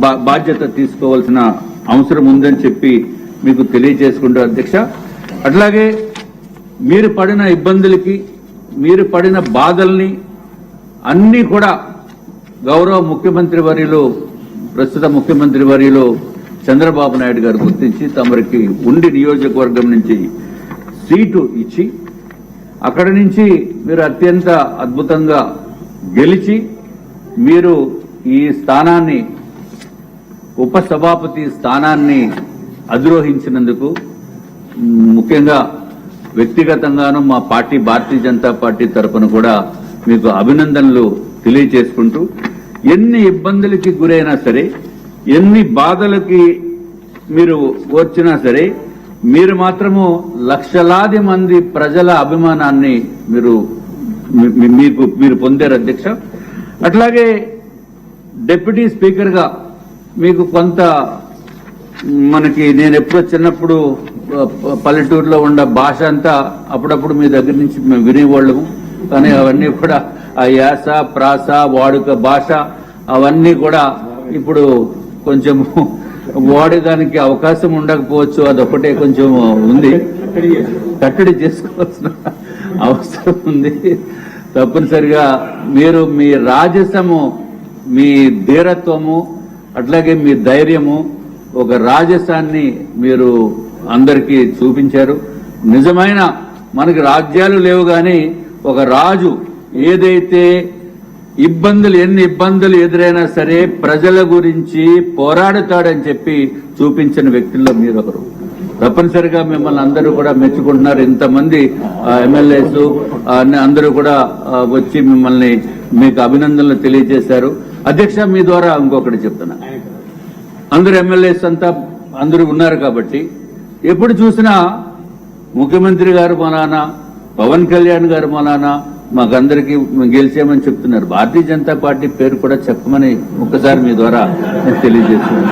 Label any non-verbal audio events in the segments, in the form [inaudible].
బా- బాధ్యత తీసుకోవాల్సిన అవసరం ఉందని చెప్పి మీకు తెలియజేసుకుంటూ అధ్యక్ష. అట్లాగే మీరు పడిన ఇబ్బందులకి మీరు పడిన బాధల్ని అన్నీ కూడా గౌరవ ముఖ్యమంత్రి వర్యులు ప్రస్తుత ముఖ్యమంత్రి వర్యులు చంద్రబాబు నాయుడు గారు గుర్తించి తమరికి ఉండి నియోజకవర్గం నుంచి సీటు ఇచ్చి అక్కడి నుంచి మీరు అత్యంత అద్భుతంగా గెలిచి మీరు ఈ స్థానాన్ని ఉపసభాపతి స్థానాన్ని అధిరోహించినందుకు ముఖ్యంగా వ్యక్తిగతంగాను మా పార్టీ భారతీయ జనతా పార్టీ తరఫున కూడా మీకు అభినందనలు తెలియచేసుకుంటూ ఎన్ని ఇబ్బందులకి గురైనా సరే ఎన్ని బాధలకి మీరు వచ్చినా సరే మీరు మాత్రము లక్షలాది మంది ప్రజల అభిమానాన్ని మీరు మీకు మీరు పొందారు అధ్యక్ష. అట్లాగే డిప్యూటీ స్పీకర్గా మీకు కొంత మనకి నేను ఎప్పుడో చిన్నప్పుడు పల్లెటూరులో ఉన్న భాష అంతా అప్పుడప్పుడు మీ దగ్గర నుంచి మేము వినేవాళ్ళము. కానీ అవన్నీ కూడా ఆ యాస ప్రాస వాడుక భాష అవన్నీ కూడా ఇప్పుడు కొంచెము [laughs] వాడేదానికి అవకాశం ఉండకపోవచ్చు. అదొకటే కొంచెం ఉంది. కట్టడి చేసుకోవాల్సిన [laughs] అవసరం ఉంది. తప్పనిసరిగా మీరు మీ రాజసము మీ ధీరత్వము అట్లాగే మీ ధైర్యము ఒక రాజసాన్ని మీరు అందరికీ చూపించారు. నిజమైన మనకి రాజ్యాలు లేవు కానీ ఒక రాజు ఏదైతే ఇబ్బందులు ఎన్ని ఇబ్బందులు ఎదురైనా సరే ప్రజల గురించి పోరాడుతాడని చెప్పి చూపించిన వ్యక్తుల్లో మీరు ఒకరు తప్పనిసరిగా మిమ్మల్ని అందరూ కూడా మెచ్చుకుంటున్నారు. ఇంతమంది ఎమ్మెల్యేస్ అందరూ కూడా వచ్చి మిమ్మల్ని మీకు అభినందనలు తెలియజేశారు. అధ్యక్ష మీ ద్వారా ఇంకొకటి చెప్తున్నా. అందరు ఎమ్మెల్యేస్ అంతా అందరూ ఉన్నారు కాబట్టి ఎప్పుడు చూసినా ముఖ్యమంత్రి గారు మా పవన్ కళ్యాణ్ గారు మా నాన్న మాకందరికి గెలిచామని చెప్తున్నారు. భారతీయ జనతా పార్టీ పేరు కూడా చెప్పమని ఒక్కసారి మీ ద్వారా నేను తెలియజేస్తున్నాను.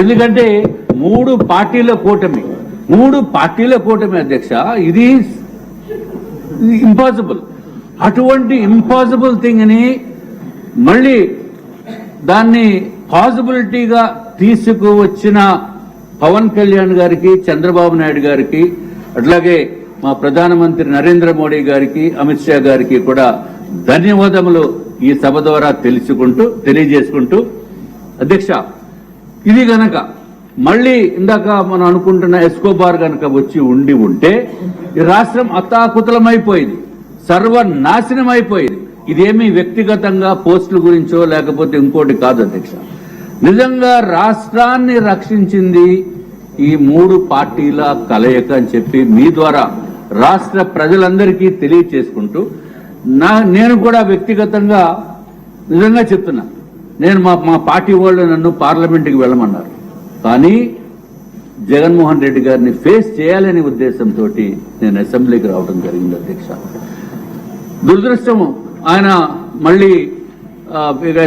ఎందుకంటే మూడు పార్టీల కూటమి మూడు పార్టీల కూటమి అధ్యక్ష ఇది ఇంపాసిబుల్ అటువంటి ఇంపాసిబుల్ థింగ్ని మళ్ళీ దాన్ని పాసిబిలిటీగా తీసుకువచ్చిన పవన్ కళ్యాణ్ గారికి చంద్రబాబు నాయుడు గారికి అట్లాగే మా ప్రధానమంత్రి నరేంద్ర మోడీ గారికి అమిత్ షా గారికి కూడా ధన్యవాదములు ఈ సభ ద్వారా తెలుసుకుంటూ తెలియజేసుకుంటూ. అధ్యక్ష ఇది గనక మళ్ళీ ఇందాక మనం అనుకుంటున్న ఎస్కోబార్ గనక వచ్చి ఉండి ఉంటే ఈ రాష్ట్రం అత్తాకుతలమైపోయింది సర్వనాశనం అయిపోయింది ఇదేమీ వ్యక్తిగతంగా పోస్టుల గురించో లేకపోతే ఇంకోటి కాదు అధ్యక్ష. నిజంగా రాష్ట్రాన్ని రక్షించింది ఈ మూడు పార్టీల కలయిక అని చెప్పి మీ ద్వారా రాష్ట్ర ప్రజలందరికీ తెలియచేసుకుంటూ నా నేను కూడా వ్యక్తిగతంగా నిజంగా చెప్తున్నా. నేను మా మా పార్టీ వాళ్ళు నన్ను పార్లమెంట్కి వెళ్ళమన్నారు. కానీ జగన్మోహన్ రెడ్డి గారిని ఫేస్ చేయాలనే ఉద్దేశంతో నేను అసెంబ్లీకి రావడం జరిగింది అధ్యక్ష. దురదృష్టము ఆయన మళ్ళీ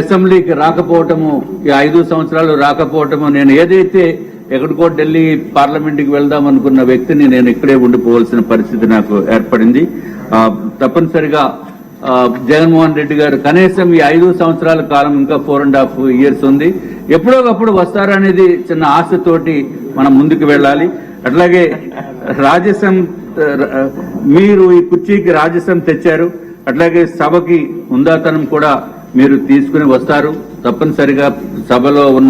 అసెంబ్లీకి రాకపోవటము ఈ ఐదు సంవత్సరాలు రాకపోవటము నేను ఏదైతే ఎక్కడికో ఢిల్లీ పార్లమెంట్కి వెళ్దాం అనుకున్న వ్యక్తిని నేను ఇక్కడే ఉండిపోవాల్సిన పరిస్థితి నాకు ఏర్పడింది. తప్పనిసరిగా జగన్మోహన్ రెడ్డి గారు కనీసం ఈ ఐదు సంవత్సరాల కాలం ఇంకా ఫోర్ అండ్ హాఫ్ ఇయర్స్ ఉంది. ఎప్పుడోకప్పుడు వస్తారనేది చిన్న ఆశతోటి మనం ముందుకు వెళ్ళాలి. అట్లాగే రాజసం మీరు ఈ కుర్చీకి రాజసం తెచ్చారు. అట్లాగే సభకి ఉందాతనం కూడా మీరు తీసుకుని వస్తారు. తప్పనిసరిగా సభలో ఉన్న